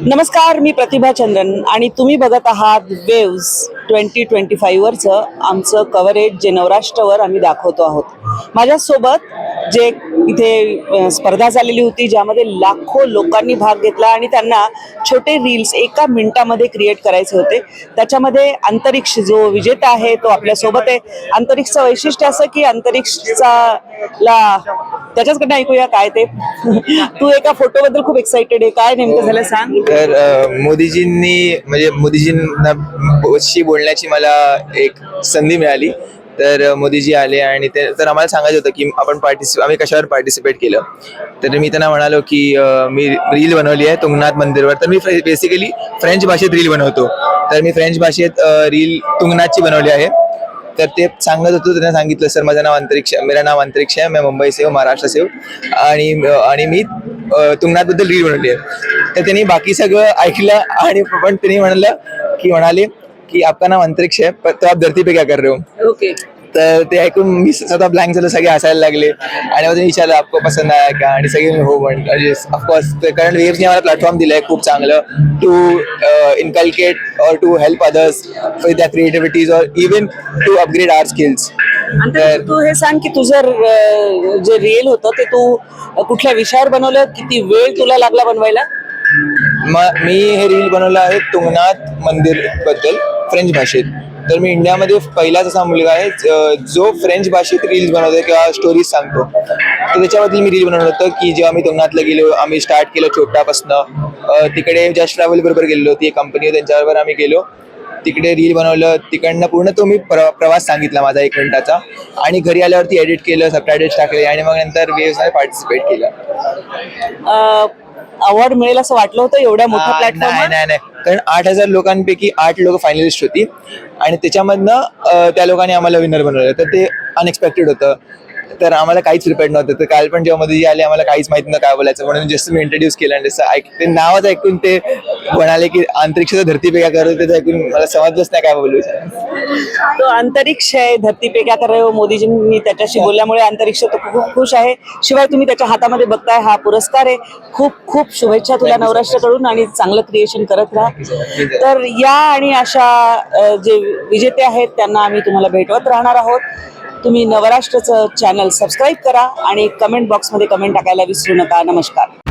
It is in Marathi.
नमस्कार मी प्रतिभा चंद्रन आणि तुम्ही बघत आहात वेव्स ट्वेंटी ट्वेंटी फाईव्हवरचं आमचं कव्हरेज जे नवराष्ट्रावर आम्ही दाखवतो आहोत. माझ्यासोबत जे इथे स्पर्धा झालेली होती ज्यामध्ये लाखो लोकांनी भाग घेतला आणि त्यांना छोटे रील्स एका मिनिटामध्ये क्रिएट करायचे होते. त्याच्यामध्ये अंतरिक्ष जो विजेता आहे तो आपल्यासोबत आहे. अंतरिक्षचं वैशिष्ट्य असं की अंतरिक्षचा ला त्याच्याचकडनं ऐकूया काय ते. तू एका फोटो बद्दल खूप एक्साइटेड आहे. काय नेमकं झालं सांग. तर मोदीजींनी म्हणजे मोदीजींना शी बोलण्याची मला एक संधी मिळाली. तर मोदीजी आले आणि ते तर आम्हाला सांगायचं होतं की आपण पार्टिसिपे आम्ही कशावर पार्टिसिपेट केलं. तर मी त्यांना म्हणालो की मी रील बनवली आहे तुंगनाथ मंदिरवर. तर मी बेसिकली फ्रेंच भाषेत रील बनवतो. तर मी फ्रेंच भाषेत रील तुंगनाथची बनवली आहे. तर ते सांगत होतो त्यांना सांगितलं. सर माझं नाव अंतरिक्ष मेरा नाव अंतरिक्ष आहे मी मुंबई से महाराष्ट्र सेव आणि आणि मी तुंगनाथबद्दल रील बनवली आहे. तर त्यांनी बाकी सगळं ऐकलं आणि पण त्यांनी म्हणालं की म्हणाले की आपका नाम अंतरिक्ष आहे पर तो आप धरती पे क्या कर रहे हो? ओके तर ते ऐकून मी स्वतः ब्लँक झालं सगळे हसायला लागले. आणि त्यांनी विचारलं आपको पसंद आया का आणि सगळे हो म्हण ऑफकोर्स कारण वेव्सने मला प्लॅटफॉर्म दिलं आहे खूप चांगलं. टू इनकल्केट और टू हेल्प अदर्स विथ त्या क्रिएटिव्हिटीज और even to upgrade our skills तू हे सांग की तुझं अ, जे रिअल होतं ते तू कुठल्या विषयावर बनवलं? किती वेळ तुला लागला बनवायला? मी हे रील बनवलं आहे तुंगनाथ मंदिरबद्दल फ्रेंच भाषेत. तर मी इंडियामध्ये पहिलाच असा मुलगा आहे जो फ्रेंच भाषेत रील्स बनवतो किंवा स्टोरीज सांगतो. तर त्याच्याबद्दल मी रील बनवलं होतं की जेव्हा मी तुंगनाथला गेलो आम्ही स्टार्ट केलं छोटापासनं तिकडे जस्ट ट्रॅव्हल बरोबर गेलो ती एक कंपनी त्यांच्याबरोबर आम्ही गेलो. तिकडे रील बनवलं तिकडनं पूर्ण तो मी प्र प्रवास सांगितला माझा एक मिनिटाचा. आणि घरी आल्यावरती एडिट केलं सबटायटल्स टाकले आणि मग नंतर वेव्समध्ये पार्टिसिपेट केलं. अवॉर्ड मिळेल असं वाटलं होतं एवढ्या मोठ्या आ, नाही नाही नाही. कारण आठ हजार लोकांपैकी आठ लोक फायनलिस्ट होती. आणि त्याच्यामधनं अ, त्या लोकांनी आम्हाला विनर बनवलं. तर ते अनएक्सपेक्टेड होतं. तर आम्हाला काहीच प्रिपेअर नव्हतं. तर काल पण जेव्हा मोदीजी आले आम्हाला काहीच माहिती नव्हतं काय बोलायचं. म्हणून जस्ट मी इंट्रोड्यूस केलं आणि जसं ऐक ते नावच ऐकून ते म्हणाले की अंतरिक्षाचा धरती पे क्या करत ते ऐकून मला समजलंच नाही काय बोलू. तो अंतरिक्ष आहे धरती पे क्या कर रहे हो मोदीजींनी त्याच्याशी बोलल्यामुळे अंतरिक्ष तो खूप खुश आहे. शिवाय तुम्ही त्याच्या हातामध्ये बघताय हा पुरस्कार आहे. खूप खूप शुभेच्छा तुला नवराष्ट्राकडून आणि चांगलं क्रिएशन करत राहा. तर या आणि अशा जे विजेते आहेत त्यांना आम्ही तुम्हाला भेटवत राहणार आहोत. तुम्ही नवराष्ट्रचं चॅनल सबस्क्राईब करा आणि कमेंट बॉक्समध्ये कमेंट टाकायला विसरू नका. नमस्कार.